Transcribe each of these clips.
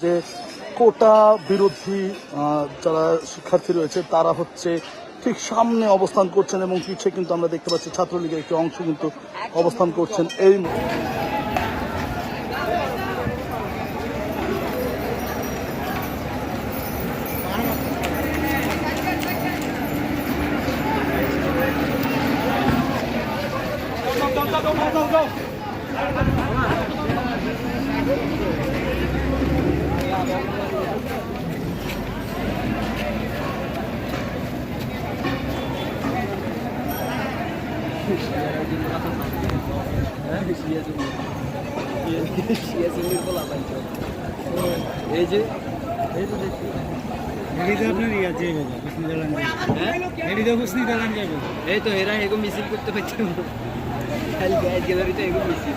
যে কোটা বিরোধী যারা শিক্ষার্থী রয়েছে, তারা হচ্ছে ঠিক সামনে অবস্থান করছেন এবং পিছিয়ে কিন্তু আমরা দেখতে পাচ্ছি ছাত্রলীগের একটি অংশ কিন্তু অবস্থান করছেন এই এই যে এদিকে আপনার ইয়া যাইবে। এদিকে হুসনি দালান যাইবে। এই তো এরা এগো মিছিল করতে পারছে খালি গায়ের গ্যালারিতে এগো মিছিল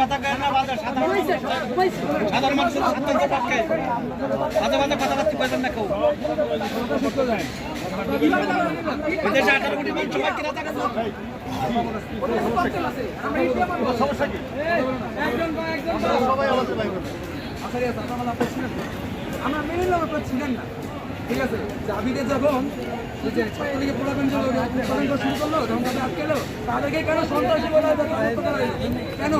কথা না, সাধারণ সাধারণ মানুষের স্বার্থের পক্ষে। ভালো ভালো কথাবার্তা কইবেন না কেউ। বিদেশে আঠারো কোটি মানুষ থাকে। আমরা মেনে নেওয়ার ছিলেন না ঠিক আছে জাবিদে যখন যে ছাত্রলীগের করা শুরু করল তখন তাদের আটকেলো তাদেরকে কেন সন্ত্রাসী বলা কেন?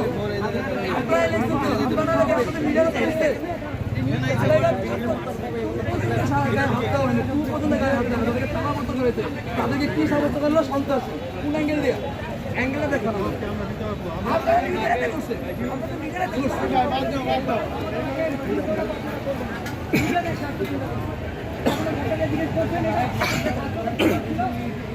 আপনারা ইলেকশন আপনারা মিডিয়ার কাছে তাদেরকে কি সাব্যস্ত করল? সন্ত্রাসী। কোন অ্যাঙ্গেল দিয়ে? অ্যাঙ্গেলে দেখানো আপনারা やった!